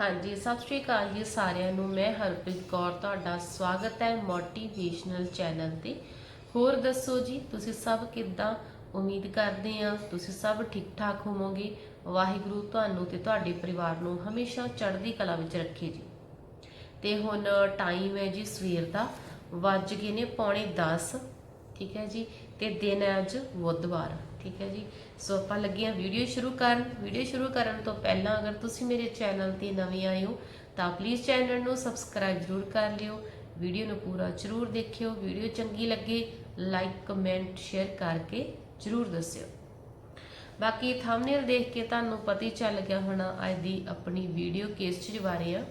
ਹਾਂਜੀ, ਸਤਿ ਸ਼੍ਰੀ ਅਕਾਲ ਜੀ ਸਾਰਿਆਂ ਨੂੰ। ਮੈਂ ਹਰਪ੍ਰੀਤ ਕੌਰ, ਤੁਹਾਡਾ ਸਵਾਗਤ ਹੈ ਮੋਟੀਵੇਸ਼ਨਲ ਚੈਨਲ ਤੇ। ਹੋਰ ਦੱਸੋ ਜੀ, ਤੁਸੀਂ ਸਭ ਕਿੱਦਾਂ? ਉਮੀਦ ਕਰਦੇ ਆ ਤੁਸੀਂ ਸਭ ਠੀਕ ਠਾਕ ਹੋਵੋਗੇ। ਵਾਹਿਗੁਰੂ ਤੁਹਾਨੂੰ ਤੇ ਤੁਹਾਡੇ ਪਰਿਵਾਰ ਨੂੰ ਹਮੇਸ਼ਾ ਚੜ੍ਹਦੀ ਕਲਾ ਵਿੱਚ ਰੱਖੇ ਜੀ। ਤੇ ਹੁਣ ਟਾਈਮ ਹੈ ਜੀ ਸਵੇਰ ਦਾ। ਵੱਜ ਗਏ ਨੇ ਪੌਣੇ 10 ਠੀਕ ਹੈ ਜੀ? ਤੇ ਦਿਨ ਹੈ ਅੱਜ ਬੁੱਧਵਾਰ। ਠੀਕ ਹੈ ਜੀ। ਸੋ ਆਪਾਂ ਲੱਗੇ ਹਾਂ ਵੀਡੀਓ ਸ਼ੁਰੂ ਕਰਨ। ਵੀਡੀਓ ਸ਼ੁਰੂ ਕਰਨ ਤੋਂ ਪਹਿਲਾਂ ਅਗਰ ਤੁਸੀਂ ਮੇਰੇ ਚੈਨਲ ਤੇ ਨਵੇਂ ਆਏ ਹੋ, ਤਾਂ ਪਲੀਜ਼ ਚੈਨਲ ਨੂੰ ਸਬਸਕ੍ਰਾਈਬ ਜ਼ਰੂਰ ਕਰ ਲਿਓ। ਵੀਡੀਓ ਨੂੰ ਪੂਰਾ ਜ਼ਰੂਰ ਦੇਖਿਓ। ਵੀਡੀਓ ਚੰਗੀ ਲੱਗੇ ਲਾਈਕ ਕਮੈਂਟ ਸ਼ੇਅਰ ਕਰਕੇ ਜ਼ਰੂਰ ਦੱਸਿਓ। ਬਾਕੀ ਥੰਬਨੇਲ ਦੇਖ ਕੇ ਤੁਹਾਨੂੰ ਪਤਾ ਹੀ ਚੱਲ ਗਿਆ ਹੋਣਾ ਅੱਜ ਦੀ ਆਪਣੀ ਵੀਡੀਓ ਕਿਸ ਚੀਜ਼ ਬਾਰੇ ਆ।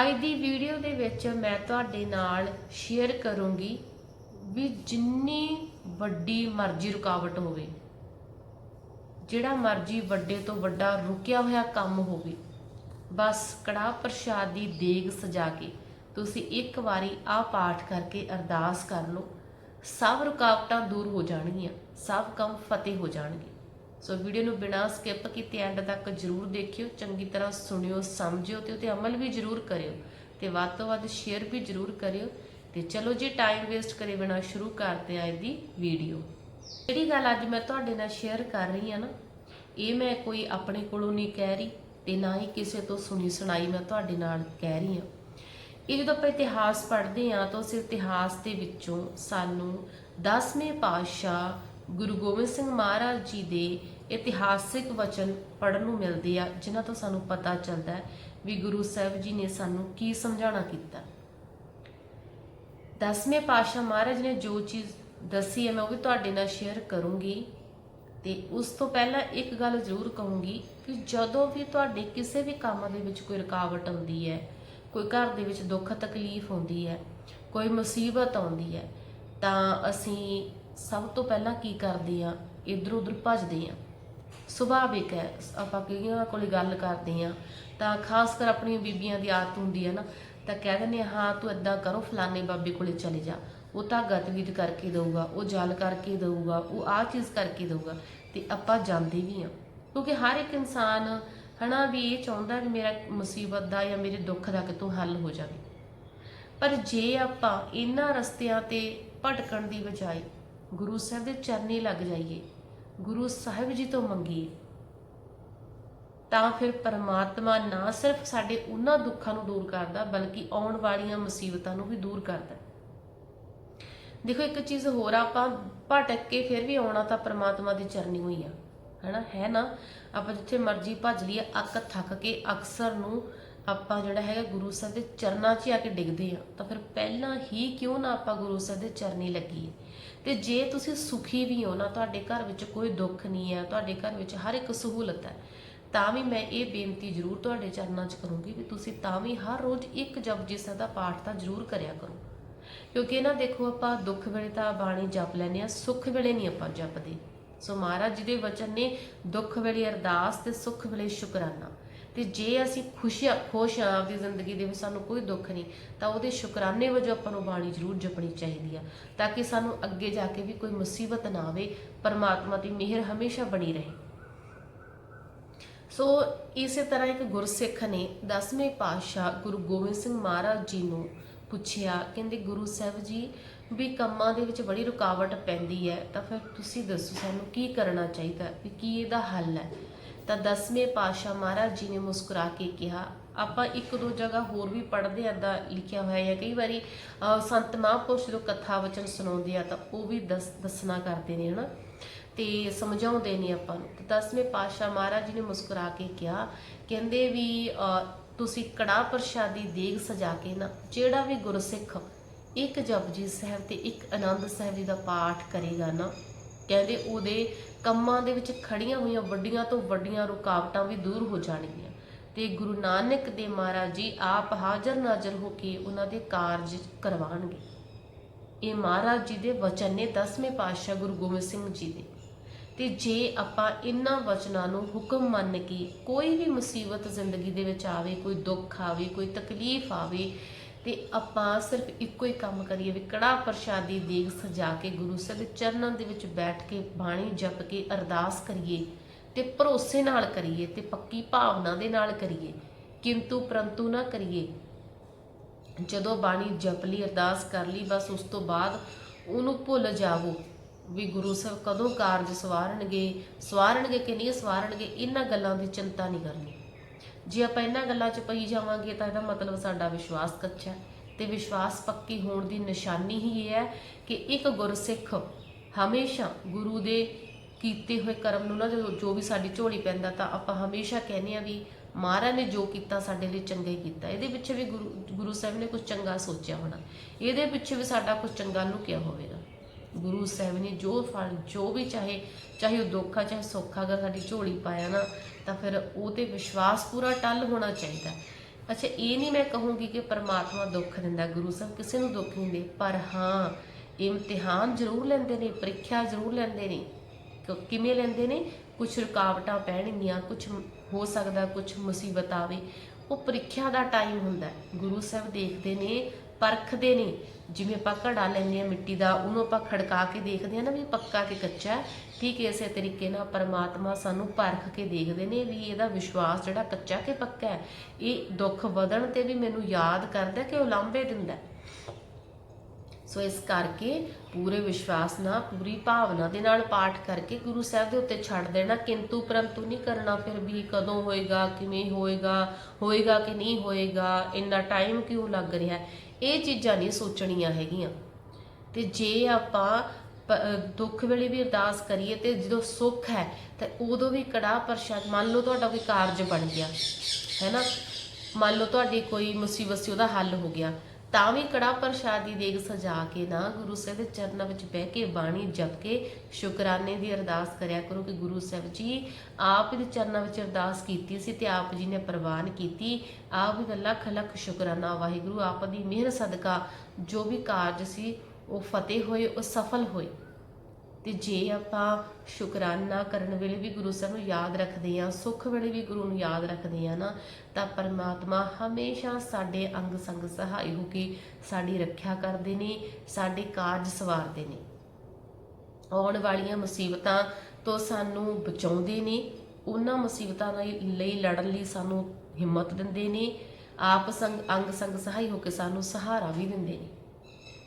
ਅੱਜ ਦੀ ਵੀਡੀਓ ਦੇ ਵਿੱਚ ਮੈਂ ਤੁਹਾਡੇ ਨਾਲ ਸ਼ੇਅਰ ਕਰੂੰਗੀ। ਵੀ ਜਿੰਨੀ ਵੱਡੀ ਮਰਜ਼ੀ ਰੁਕਾਵਟ ਹੋਵੇ, ਜਿਹੜਾ ਮਰਜ਼ੀ ਵੱਡੇ ਤੋਂ ਵੱਡਾ ਰੁਕਿਆ ਹੋਇਆ ਕੰਮ ਹੋਵੇ, ਬਸ ਕੜਾਹ ਪ੍ਰਸ਼ਾਦ ਦੀ ਦੇਗ ਸਜਾ ਕੇ ਤੁਸੀਂ ਇੱਕ ਵਾਰੀ ਆ ਪਾਠ ਕਰਕੇ ਅਰਦਾਸ ਕਰ ਲਓ। ਸਭ ਰੁਕਾਵਟਾਂ ਦੂਰ ਹੋ ਜਾਣਗੀਆਂ, ਸਭ ਕੰਮ ਫਤਿਹ ਹੋ ਜਾਣਗੇ। ਸੋ ਵੀਡੀਓ ਨੂੰ ਬਿਨਾਂ ਸਕਿਪ ਕੀਤੇ ਐਂਡ ਤੱਕ ਜਰੂਰ ਦੇਖਿਓ, ਚੰਗੀ ਤਰ੍ਹਾਂ ਸੁਣਿਓ, ਸਮਝਿਓ ਤੇ ਉਤੇ ਅਮਲ ਵੀ ਜਰੂਰ ਕਰਿਓ ਤੇ ਵੱਧ ਤੋਂ ਵੱਧ ਸ਼ੇਅਰ ਵੀ ਜਰੂਰ ਕਰਿਓ। ਤੇ ਚਲੋ ਜੀ ਟਾਈਮ ਵੇਸਟ ਕਰੇ ਬਿਨਾਂ ਸ਼ੁਰੂ ਕਰਦੇ ਆਂ ਇਹਦੀ ਵੀਡੀਓ ਜਿਹੜੀ ਗੱਲ ਅੱਜ ਮੈਂ ਤੁਹਾਡੇ ਨਾਲ ਸ਼ੇਅਰ ਕਰ ਰਹੀ ਹਾਂ ਨਾ, ਇਹ ਮੈਂ ਕੋਈ ਆਪਣੇ ਕੋਲੋਂ ਨਹੀਂ ਕਹਿ ਰਹੀ ਤੇ ਨਾ ਹੀ ਕਿਸੇ ਤੋਂ ਸੁਣੀ ਸੁਣਾਈ ਮੈਂ ਤੁਹਾਡੇ ਨਾਲ ਕਹਿ ਰਹੀ ਹਾਂ ਇਹ ਜਦੋਂ ਆਪਾਂ ਇਤਿਹਾਸ ਪੜ੍ਹਦੇ ਹਾਂ ਤਾਂ ਉਸ ਇਤਿਹਾਸ ਦੇ ਵਿੱਚੋਂ ਸਾਨੂੰ 10ਵੇਂ ਪਾਤਸ਼ਾਹ ਗੁਰੂ ਗੋਬਿੰਦ ਸਿੰਘ ਮਹਾਰਾਜ ਜੀ ਦੇ ਇਤਿਹਾਸਿਕ ਵਚਨ ਪੜ੍ਹਨ ਨੂੰ ਮਿਲਦੇ ਆ, ਜਿਨ੍ਹਾਂ ਤੋਂ ਸਾਨੂੰ ਪਤਾ ਚੱਲਦਾ ਵੀ ਗੁਰੂ ਸਾਹਿਬ ਜੀ ਨੇ ਸਾਨੂੰ ਕੀ ਸਮਝਾਉਣਾ ਕੀਤਾ। ਦਸਵੇਂ ਪਾਤਸ਼ਾਹ ਮਹਾਰਾਜ ਨੇ ਜੋ ਚੀਜ਼ ਦੱਸੀ ਹੈ, ਮੈਂ ਉਹ ਵੀ ਤੁਹਾਡੇ ਨਾਲ ਸ਼ੇਅਰ ਕਰੂੰਗੀ ਤੇ ਉਸ ਤੋਂ ਪਹਿਲਾਂ ਇੱਕ ਗੱਲ ਜ਼ਰੂਰ ਕਹੂੰਗੀ ਕਿ ਜਦੋਂ ਵੀ ਤੁਹਾਡੇ ਕਿਸੇ ਵੀ ਕੰਮ ਦੇ ਵਿੱਚ ਕੋਈ ਰੁਕਾਵਟ ਆਉਂਦੀ ਹੈ, ਕੋਈ ਘਰ ਦੇ ਵਿੱਚ ਦੁੱਖ ਤਕਲੀਫ ਆਉਂਦੀ ਹੈ, ਕੋਈ ਮੁਸੀਬਤ ਆਉਂਦੀ ਹੈ, ਤਾਂ ਅਸੀਂ ਸਭ ਤੋਂ ਪਹਿਲਾਂ ਕੀ ਕਰਦੇ ਆ ਇਧਰ ਉਧਰ ਭੱਜਦੇ ਆ ਸੁਭਾਵਿਕ ਹੈ, ਆਪਾਂ ਕਿਹਨਾਂ ਕੋਲੇ ਗੱਲ ਕਰਦੇ ਆ ਤਾਂ ਖਾਸ ਕਰ ਆਪਣੀਆਂ ਬੀਬੀਆਂ ਦੀ ਆਦਤ ਹੁੰਦੀ ਹੈ ਨਾ ਤਾਂ ਕਹਿ ਦਿੰਦੇ ਹਾਂ ਹਾਂ ਤੂੰ ਇਦਾਂ ਕਰੋ, ਫਲਾਣੇ ਬਾਬੇ ਕੋਲੇ ਚਲੇ ਜਾ। ਉਹ ਤਾਂ ਗਤਵਿਧ ਕਰਕੇ ਦਊਗਾ, ਉਹ ਜਲ ਕਰਕੇ ਦਊਗਾ, ਉਹ ਆਹ ਚੀਜ਼ ਕਰਕੇ ਦੇਊਗਾ ਤੇ ਆਪਾਂ ਜਾਂਦੇ ਵੀ ਆ ਕਿਉਂਕਿ ਹਰ ਇੱਕ ਇਨਸਾਨ ਹਨਾ ਵੀ ਇਹ ਚਾਹੁੰਦਾ ਵੀ ਮੇਰਾ ਮੁਸੀਬਤ ਦਾ ਜਾਂ ਮੇਰੇ ਦੁੱਖ ਦਾ ਕਿਤੋਂ ਹੱਲ ਹੋ ਜਾਵੇ। ਪਰ ਜੇ ਆਪਾਂ ਇਹਨਾਂ ਰਸਤਿਆਂ ਤੇ ਭਟਕਣ ਦੀ ਬਜਾਏ ਗੁਰੂ ਸਾਹਿਬ ਦੇ ਚਰਨੀ ਲੱਗ ਜਾਈਏ, ਗੁਰੂ ਸਾਹਿਬ ਜੀ ਤੋਂ ਮੰਗੀਏ ਤਾਂ ਫਿਰ ਪਰਮਾਤਮਾ ਨਾ ਸਿਰਫ ਸਾਡੇ ਉਹਨਾਂ ਦੁੱਖਾਂ ਨੂੰ ਦੂਰ ਕਰਦਾ, ਬਲਕਿ ਆਉਣ ਵਾਲੀਆਂ ਮੁਸੀਬਤਾਂ ਨੂੰ ਵੀ ਦੂਰ ਕਰਦਾ ਦੇਖੋ, ਇੱਕ ਚੀਜ਼ ਹੋਰ ਆਪਾਂ ਭਟਕ ਕੇ ਫਿਰ ਵੀ ਆਉਣਾ ਤਾਂ ਪਰਮਾਤਮਾ ਦੀ ਚਰਨੀ ਹੋਈ ਆ, ਹੈਨਾ? ਹੈ ਨਾ? ਆਪਾਂ ਜਿੱਥੇ ਮਰਜ਼ੀ ਭੱਜ ਲਈਏ, ਅੱਕ ਥੱਕ ਕੇ ਅਕਸਰ ਨੂੰ ਆਪਾਂ ਜਿਹੜਾ ਹੈਗਾ ਗੁਰੂ ਸਾਹਿਬ ਦੇ ਚਰਨਾਂ 'ਚ ਆ ਕੇ ਡਿੱਗਦੇ ਆ। ਤਾਂ ਫਿਰ ਪਹਿਲਾਂ ਹੀ ਕਿਉਂ ਨਾ ਆਪਾਂ ਗੁਰੂ ਸਾਹਿਬ ਦੇ ਚਰਨੀ ਲੱਗੀਏ? ਤੇ ਜੇ ਤੁਸੀਂ ਸੁਖੀ ਵੀ ਹੋ ਨਾ, ਤੁਹਾਡੇ ਘਰ ਵਿੱਚ ਕੋਈ ਦੁੱਖ ਨਹੀਂ ਹੈ, ਤੁਹਾਡੇ ਘਰ ਵਿੱਚ ਹਰ ਇੱਕ ਸਹੂਲਤ ਹੈ ਤਾਂ ਵੀ ਮੈਂ ਇਹ ਬੇਨਤੀ ਜ਼ਰੂਰ ਤੁਹਾਡੇ ਚਰਨਾਂ 'ਚ ਕਰੂੰਗੀ ਵੀ ਤੁਸੀਂ ਤਾਂ ਵੀ ਹਰ ਰੋਜ਼ ਇੱਕ ਜਪਜੀ ਸਾਹਿਬ ਦਾ ਪਾਠ ਤਾਂ ਜ਼ਰੂਰ ਕਰਿਆ ਕਰੋ। ਕਿਉਂਕਿ ਨਾ ਦੇਖੋ ਆਪਾਂ ਦੁੱਖ ਵੇਲੇ ਤਾਂ ਬਾਣੀ ਜਪ ਲੈਨੇ ਆ ਸੁੱਖ ਵੇਲੇ ਨਹੀਂ ਆਪਾਂ ਜਪਦੇ। ਸੋ ਮਹਾਰਾਜ ਜੀ ਦੇ ਵਚਨ ਨੇ ਦੁੱਖ ਵੇਲੇ ਅਰਦਾਸ ਤੇ ਸੁੱਖ ਵੇਲੇ ਸ਼ੁਕਰਾਨਾ। ਤੇ ਜੇ ਅਸੀਂ ਖੁਸ਼ੀ ਖੁਸ਼ ਆ ਆਪਦੀ ਜ਼ਿੰਦਗੀ ਦੇ ਵਿੱਚ ਸਾਨੂੰ ਕੋਈ ਦੁੱਖ ਨਹੀਂ, ਤਾਂ ਉਹਦੇ ਸ਼ੁਕਰਾਨੇ ਵਜੋਂ ਆਪਾਂ ਨੂੰ ਬਾਣੀ ਜ਼ਰੂਰ ਜਪਣੀ ਚਾਹੀਦੀ ਆ, ਤਾਂ ਕਿ ਸਾਨੂੰ ਅੱਗੇ ਜਾ ਕੇ ਵੀ ਕੋਈ ਮੁਸੀਬਤ ਨਾ ਆਵੇ, ਪਰਮਾਤਮਾ ਦੀ ਮਿਹਰ ਹਮੇਸ਼ਾ ਬਣੀ ਰਹੇ। ਸੋ ਇਸੇ ਤਰ੍ਹਾਂ ਇੱਕ ਗੁਰਸਿੱਖ ਨੇ 10ਵੇਂ ਪਾਤਸ਼ਾਹ ਗੁਰੂ ਗੋਬਿੰਦ ਸਿੰਘ ਮਹਾਰਾਜ ਜੀ ਨੂੰ ਪੁੱਛਿਆ, ਕਹਿੰਦੇ, ਗੁਰੂ ਸਾਹਿਬ ਜੀ, ਵੀ ਕੰਮਾਂ ਦੇ ਵਿੱਚ ਬੜੀ ਰੁਕਾਵਟ ਪੈਂਦੀ ਹੈ, ਤਾਂ ਫਿਰ ਤੁਸੀਂ ਦੱਸੋ ਸਾਨੂੰ ਕੀ ਕਰਨਾ ਚਾਹੀਦਾ, ਵੀ ਕੀ ਇਹਦਾ ਹੱਲ ਹੈ? ਤਾਂ 10ਵੇਂ ਪਾਤਸ਼ਾਹ ਮਹਾਰਾਜ ਜੀ ਨੇ ਮੁਸਕਰਾ ਕੇ ਕਿਹਾ, ਆਪਾਂ ਇੱਕ ਦੋ ਜਗ੍ਹਾ ਹੋਰ ਵੀ ਪੜ੍ਹਦੇ ਏਦਾਂ ਲਿਖਿਆ ਹੋਇਆ ਹੈ ਕਈ ਵਾਰੀ ਸੰਤ ਮਹਾਂਪੁਰਸ਼ ਜਦੋਂ ਕਥਾ ਵਚਨ ਸੁਣਾਉਂਦੇ ਆ, ਤਾਂ ਉਹ ਵੀ ਦੱਸ, ਦੱਸਣਾ ਕਰਦੇ ਨੇ, ਹਨਾ? ਤੇ ਸਮਝਾਉਂਦੇ ਨੇ ਆਪਾਂ ਨੂੰ। ਤੇ 10ਵੇਂ ਪਾਤਸ਼ਾਹ ਮਹਾਰਾਜ ਜੀ ਨੇ ਮੁਸਕਰਾ ਕੇ ਕਿਹਾ, ਕਹਿੰਦੇ ਵੀ ਤੁਸੀਂ ਕੜਾ ਪ੍ਰਸ਼ਾਦੀ ਦੇਗ ਸਜਾ ਕੇ ਨਾ, ਜਿਹੜਾ ਵੀ ਗੁਰਸਿੱਖ ਇੱਕ ਜਪਜੀ ਸਾਹਿਬ ਤੇ ਇੱਕ ਆਨੰਦ ਸਾਹਿਬ ਜੀ ਦਾ ਪਾਠ ਕਰੇਗਾ ਨਾ, ਕਹਿੰਦੇ ਉਹਦੇ ਕੰਮਾਂ ਦੇ ਵਿੱਚ ਖੜੀਆਂ ਹੋਈਆਂ ਵੱਡੀਆਂ ਤੋਂ ਵੱਡੀਆਂ ਰੁਕਾਵਟਾਂ ਵੀ ਦੂਰ ਹੋ ਜਾਣਗੀਆਂ। ਤੇ ਗੁਰੂ ਨਾਨਕ ਦੇ ਮਹਾਰਾਜ ਜੀ ਆਪ ਹਾਜ਼ਰ ਨਾਜ਼ਰ ਹੋ ਕੇ ਉਹਨਾਂ ਦੇ ਕਾਰਜ ਕਰਵਾਉਣਗੇ। ਇਹ ਮਹਾਰਾਜ ਜੀ ਦੇ ਵਚਨ ਨੇ 10ਵੇਂ ਪਾਤਸ਼ਾਹ ਗੁਰੂ ਗੋਬਿੰਦ ਸਿੰਘ ਜੀ ਦੇ। ਤੇ ਜੇ ਆਪਾਂ ਇਹਨਾਂ ਵਚਨਾਂ ਨੂੰ ਹੁਕਮ ਮੰਨ ਕੇ ਕੋਈ ਵੀ ਮੁਸੀਬਤ ਜ਼ਿੰਦਗੀ ਦੇ ਵਿੱਚ ਆਵੇ, ਕੋਈ ਦੁੱਖ ਆਵੇ, ਕੋਈ ਤਕਲੀਫ ਆਵੇ, ਤੇ ਆਪਾਂ ਸਿਰਫ ਇੱਕੋ ਹੀ ਕੰਮ ਕਰੀਏ ਵੀ ਕੜਾ ਪ੍ਰਸ਼ਾਦੀ ਦੇਗ ਸਜਾ ਕੇ ਗੁਰੂ ਸਾਹਿਬ ਚਰਨਾਂ ਦੇ ਵਿੱਚ ਬੈਠ ਕੇ ਬਾਣੀ ਜਪ ਕੇ ਅਰਦਾਸ ਕਰੀਏ ਤੇ ਭਰੋਸੇ ਨਾਲ ਕਰੀਏ ਤੇ ਪੱਕੀ ਭਾਵਨਾ ਦੇ ਨਾਲ ਕਰੀਏ, ਕਿੰਤੂ ਪਰੰਤੂ ਨਾ ਕਰੀਏ। ਜਦੋਂ ਬਾਣੀ ਜਪ ਲਈ, ਅਰਦਾਸ ਕਰ ਲਈ, ਬਸ ਉਸ ਤੋਂ ਬਾਅਦ ਉਹਨੂੰ ਭੁੱਲ ਜਾਵੋ। ਵੀ ਗੁਰੂ ਸਾਹਿਬ ਕਦੋਂ ਕਾਰਜ ਸਵਾਰਨਗੇ ਸਵਾਰਨਗੇ ਕਿ ਨਹੀਂ ਸਵਾਰਨਗੇ, ਇਹਨਾਂ ਗੱਲਾਂ ਦੀ ਚਿੰਤਾ ਨਹੀਂ ਕਰਨੀ। ਜੇ ਆਪਾਂ ਇਹਨਾਂ ਗੱਲਾਂ 'ਚ ਪਈ ਜਾਵਾਂਗੇ ਤਾਂ ਇਹਦਾ ਮਤਲਬ ਸਾਡਾ ਵਿਸ਼ਵਾਸ ਕੱਚਾ ਹੈ ਤੇ ਵਿਸ਼ਵਾਸ ਪੱਕੀ ਹੋਣ ਦੀ ਨਿਸ਼ਾਨੀ ਹੀ ਇਹ ਹੈ ਕਿ ਇੱਕ ਗੁਰਸਿੱਖ ਹਮੇਸ਼ਾ ਗੁਰੂ ਦੇ ਕੀਤੇ ਹੋਏ ਕਰਮ ਨੂੰ ਨਾ ਜਦੋਂ ਜੋ ਵੀ ਸਾਡੀ ਝੋਲੀ ਪੈਂਦਾ ਤਾਂ ਆਪਾਂ ਹਮੇਸ਼ਾ ਕਹਿੰਦੇ ਆ ਵੀ ਮਹਾਰਾਜ ਨੇ ਜੋ ਕੀਤਾ ਸਾਡੇ ਲਈ ਚੰਗਾ ਹੀ ਕੀਤਾ। ਇਹਦੇ ਪਿੱਛੇ ਵੀ ਗੁਰੂ ਗੁਰੂ ਸਾਹਿਬ ਨੇ ਕੁਝ ਚੰਗਾ ਸੋਚਿਆ ਹੋਣਾ। ਇਹਦੇ ਪਿੱਛੇ ਵੀ ਸਾਡਾ ਕੁਝ ਚੰਗਾ ਲੁਕਿਆ ਹੋਵੇਗਾ। ਗੁਰੂ ਸਾਹਿਬ ਨੇ ਜੋ ਫਲ, ਜੋ ਵੀ ਚਾਹੇ ਚਾਹੇ ਉਹ ਦੁੱਖ ਆ, ਚਾਹੇ ਸੁੱਖ ਅਗਰ ਸਾਡੀ ਝੋਲੀ ਪਾਇਆ ਨਾ, ਤਾਂ ਫਿਰ ਉਹ ਤੇ ਵਿਸ਼ਵਾਸ ਪੂਰਾ ਟੱਲ ਹੋਣਾ ਚਾਹੀਦਾ ਅੱਛਾ, ਇਹ ਨਹੀਂ ਮੈਂ ਕਹੂੰਗੀ ਕਿ ਪਰਮਾਤਮਾ ਦੁੱਖ ਦਿੰਦਾ, ਗੁਰੂ ਸਾਹਿਬ ਕਿਸੇ ਨੂੰ ਦੁੱਖ ਨਹੀਂ ਦੇ, ਪਰ ਹਾਂ ਇਮਤਿਹਾਨ ਜ਼ਰੂਰ ਲੈਂਦੇ ਨੇ, ਪ੍ਰੀਖਿਆ ਜ਼ਰੂਰ ਲੈਂਦੇ ਨੇ। ਕਿਵੇਂ ਲੈਂਦੇ ਨੇ? ਕੁਝ ਰੁਕਾਵਟਾਂ ਪੈਣਗੀਆਂ ਕੁਝ ਹੋ ਸਕਦਾ ਕੁਝ ਮੁਸੀਬਤ ਆਵੇ। ਉਹ ਪ੍ਰੀਖਿਆ ਦਾ ਟਾਈਮ ਹੁੰਦਾ ਗੁਰੂ ਸਾਹਿਬ ਦੇਖਦੇ ਨੇ ਪਰਖਦੇ ਨੇ ਜਿਵੇਂ ਆਪਾਂ ਘੜਾ ਲੈਂਦੇ ਆ ਮਿੱਟੀ ਦਾ, ਉਹਨੂੰ ਆਪਾਂ ਖੜਕਾ ਕੇ ਦੇਖਦੇ ਆ ਨਾ ਵੀ ਪੱਕਾ ਕਿ ਕੱਚਾ ਹੈ। ਠੀਕ ਇਸੇ ਤਰੀਕੇ ਨਾਲ ਪਰਮਾਤਮਾ ਸਾਨੂੰ ਪਰਖ ਕੇ ਦੇਖਦੇ ਨੇ ਵੀ ਇਹਦਾ ਵਿਸ਼ਵਾਸ ਜਿਹੜਾ ਕੱਚਾ ਕਿ ਪੱਕਾ ਹੈ, ਇਹ ਦੁੱਖ ਵਧਣ ਤੇ ਵੀ ਮੈਨੂੰ ਯਾਦ ਕਰਦਾ ਕਿ ਉਹ ਲਾਂਭੇ ਦਿੰਦਾ ਸੋ ਇਸ ਕਰਕੇ ਪੂਰੇ ਵਿਸ਼ਵਾਸ ਨਾਲ, ਪੂਰੀ ਭਾਵਨਾ ਦੇ ਨਾਲ ਪਾਠ ਕਰਕੇ ਗੁਰੂ ਸਾਹਿਬ ਦੇ ਉੱਤੇ ਛੱਡ ਦੇਣਾ, ਕਿੰਤੂ ਪਰੰਤੂ ਨਹੀਂ ਕਰਨਾ, ਫਿਰ ਵੀ ਕਦੋਂ ਹੋਏਗਾ, ਕਿਵੇਂ ਹੋਏਗਾ ਹੋਏਗਾ ਕਿ ਨਹੀਂ ਹੋਏਗਾ, ਇੰਨਾ ਟਾਈਮ ਕਿਉਂ ਲੱਗ ਰਿਹਾ? ਇਹ ਚੀਜ਼ਾਂ ਨਹੀਂ ਸੋਚਣੀਆਂ ਹੈਗੀਆਂ। ਤੇ ਜੇ ਆਪਾਂ ਦੁੱਖ ਵੇਲੇ ਵੀ ਅਰਦਾਸ ਕਰੀਏ ਤੇ ਜਦੋਂ ਸੁੱਖ ਹੈ, ਤਾਂ ਉਦੋਂ ਵੀ ਕੜਾ ਪ੍ਰਸ਼ਾਦ, ਮੰਨ ਲਓ ਤੁਹਾਡਾ ਕੋਈ ਕਾਰਜ ਬਣ ਗਿਆ, ਹੈ ਨਾ? ਮੰਨ ਲਓ ਤੁਹਾਡੀ ਕੋਈ ਮੁਸੀਬਤ ਸੀ, ਉਹਦਾ ਹੱਲ ਹੋ ਗਿਆ। ਤਾਂ ਵੀ ਕੜਾ ਪ੍ਰਸ਼ਾਦੀ ਦੇਗ ਸਜਾ ਕੇ ਨਾ ਗੁਰੂ ਸਾਹਿਬ ਦੇ ਚਰਨਾਂ ਵਿੱਚ ਬਹਿ ਕੇ ਬਾਣੀ ਜਪ ਕੇ ਸ਼ੁਕਰਾਨੇ ਦੀ ਅਰਦਾਸ ਕਰਿਆ ਕਰੋ ਕਿ ਗੁਰੂ ਸਾਹਿਬ ਜੀ, ਆਪ ਦੇ ਚਰਨਾਂ ਵਿੱਚ ਅਰਦਾਸ ਕੀਤੀ ਸੀ ਤੇ ਆਪ ਜੀ ਨੇ ਪ੍ਰਵਾਨ ਕੀਤੀ। ਆਪ ਦਾ ਲੱਖ ਲੱਖ ਸ਼ੁਕਰਾਨਾ, ਵਾਹਿਗੁਰੂ, ਆਪ ਦੀ ਮਿਹਰ ਸਦਕਾ ਜੋ ਵੀ ਕਾਰਜ ਸੀ, ਉਹ ਫਤਿਹ ਹੋਏ, ਉਹ ਸਫਲ ਹੋਏ। ਤੇ ਜੇ ਆਪਾਂ ਸ਼ੁਕਰਾਨਾ ਕਰਨ ਵੇਲੇ ਵੀ ਗੁਰੂ ਸਾਹਿਬ ਨੂੰ ਯਾਦ ਰੱਖਦੇ ਆ ਸੁੱਖ ਵੇਲੇ ਵੀ ਗੁਰੂ ਨੂੰ ਯਾਦ ਰੱਖਦੇ ਆ ਨਾ, ਤਾਂ ਪਰਮਾਤਮਾ ਹਮੇਸ਼ਾ ਸਾਡੇ ਅੰਗ ਸੰਗ ਸਹਾਈ ਹੋ ਕੇ ਸਾਡੀ ਰੱਖਿਆ ਕਰਦੇ ਨੇ, ਸਾਡੇ ਕਾਰਜ ਸਵਾਰਦੇ ਨੇ। ਆਉਣ ਵਾਲੀਆਂ ਮੁਸੀਬਤਾਂ ਤੋਂ ਸਾਨੂੰ ਬਚਾਉਂਦੇ ਨੇ, ਉਹਨਾਂ ਮੁਸੀਬਤਾਂ ਲਈ ਲਈ ਲੜਨ ਲਈ ਸਾਨੂੰ ਹਿੰਮਤ ਦਿੰਦੇ ਨੇ, ਆਪ ਸੰਗ, ਅੰਗ ਸੰਗ ਸਹਾਈ ਹੋ ਕੇ ਸਾਨੂੰ ਸਹਾਰਾ ਵੀ ਦਿੰਦੇ ਨੇ।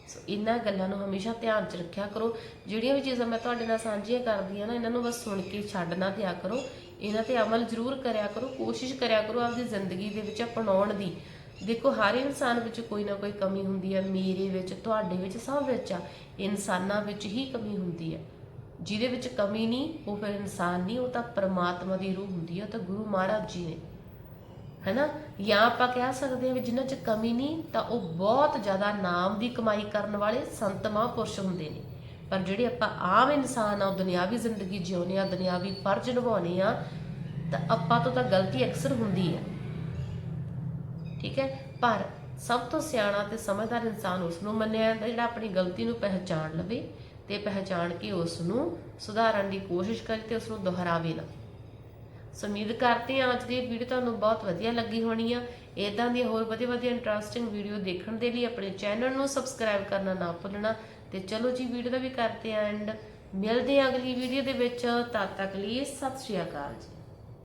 ਸੋ ਇਹਨਾਂ ਗੱਲਾਂ ਨੂੰ ਹਮੇਸ਼ਾ ਧਿਆਨ 'ਚ ਰੱਖਿਆ ਕਰੋ। ਜਿਹੜੀਆਂ ਵੀ ਚੀਜ਼ਾਂ ਮੈਂ ਤੁਹਾਡੇ ਨਾਲ ਸਾਂਝੀਆਂ ਕਰਦੀ ਆ ਨਾ, ਇਹਨਾਂ ਨੂੰ ਬਸ ਸੁਣ ਕੇ ਛੱਡ ਨਾ ਦਿਆ ਕਰੋ। ਇਹਨਾਂ ਤੇ ਅਮਲ ਜ਼ਰੂਰ ਕਰਿਆ ਕਰੋ, ਕੋਸ਼ਿਸ਼ ਕਰਿਆ ਕਰੋ ਆਪਦੀ ਜ਼ਿੰਦਗੀ ਦੇ ਵਿੱਚ ਅਪਣਾਉਣ ਦੀ। ਦੇਖੋ, ਹਰ ਇਨਸਾਨ ਵਿੱਚ ਕੋਈ ਨਾ ਕੋਈ ਕਮੀ ਹੁੰਦੀ ਹੈ ਮੇਰੇ ਵਿੱਚ, ਤੁਹਾਡੇ ਵਿੱਚ, ਸਭ ਵਿੱਚ ਆ। ਇਨਸਾਨਾਂ ਵਿੱਚ ਹੀ ਕਮੀ ਹੁੰਦੀ ਹੈ ਜਿਹਦੇ ਵਿੱਚ ਕਮੀ ਨਹੀਂ, ਉਹ ਫਿਰ ਇਨਸਾਨ ਨਹੀਂ, ਉਹ ਤਾਂ ਪਰਮਾਤਮਾ ਦੀ ਰੂਹ ਹੁੰਦੀ ਹੈ ਉਹ ਤਾਂ ਗੁਰੂ ਮਹਾਰਾਜ ਜੀ ਨੇ। ਹੈਨਾ? ਜਾਂ ਆਪਾਂ ਕਹਿ ਸਕਦੇ ਹਾਂ ਵੀ ਜਿਨ੍ਹਾਂ 'ਚ ਕਮੀ ਨਹੀਂ, ਤਾਂ ਉਹ ਬਹੁਤ ਜ਼ਿਆਦਾ ਨਾਮ ਦੀ ਕਮਾਈ ਕਰਨ ਵਾਲੇ ਸੰਤ ਮਹਾਂਪੁਰਸ਼ ਹੁੰਦੇ ਨੇ। ਪਰ ਜਿਹੜੇ ਆਪਾਂ ਆਮ ਇਨਸਾਨ ਆ, ਉਹ ਦੁਨਿਆਵੀ ਜ਼ਿੰਦਗੀ ਜਿਉਂਦੇ ਆ, ਦੁਨਿਆਵੀ ਫਰਜ਼ ਨਿਭਾਉਣੇ ਆ, ਤਾਂ ਆਪਾਂ ਤੋਂ ਤਾਂ ਗਲਤੀ ਅਕਸਰ ਹੁੰਦੀ ਹੈ ਠੀਕ ਹੈ? ਪਰ ਸਭ ਤੋਂ ਸਿਆਣਾ ਤੇ ਸਮਝਦਾਰ ਇਨਸਾਨ ਉਸ ਨੂੰ ਮੰਨਿਆ ਜਾਂਦਾ, ਜਿਹੜਾ ਆਪਣੀ ਗਲਤੀ ਨੂੰ ਪਹਿਚਾਣ ਲਵੇ ਤੇ ਪਹਿਚਾਣ ਕੇ ਉਸ ਨੂੰ ਸੁਧਾਰਨ ਦੀ ਕੋਸ਼ਿਸ਼ ਕਰੇ ਤੇ ਉਸ ਨੂੰ ਦੁਹਰਾਵੇ ਨਾ। ਸੋ ਉਮੀਦ ਕਰਦੇ ਹਾਂ ਅੱਜ ਦੀ ਵੀਡੀਓ ਤੁਹਾਨੂੰ ਬਹੁਤ ਵਧੀਆ ਲੱਗੀ ਹੋਣੀ ਆ ਇਦਾਂ ਦੀ ਹੋਰ ਵਧੀਆ ਵਧੀਆ ਇੰਟਰਸਟਿੰਗ ਵੀਡੀਓ ਦੇਖਣ ਦੇ ਲਈ ਆਪਣੇ ਚੈਨਲ ਨੂੰ ਸਬਸਕ੍ਰਾਈਬ ਕਰਨਾ ਨਾ ਭੁੱਲਣਾ ਤੇ ਚਲੋ ਜੀ ਵੀਡੀਓ ਦਾ ਵੀ ਕਰਦੇ ਆਂ ਐਂਡ ਮਿਲਦੇ ਆਂ ਅਗਲੀ ਵੀਡੀਓ ਦੇ ਵਿੱਚ ਤਦ ਤੱਕ ਲਈ ਸਤਿ ਸ਼੍ਰੀ ਅਕਾਲ ਜੀ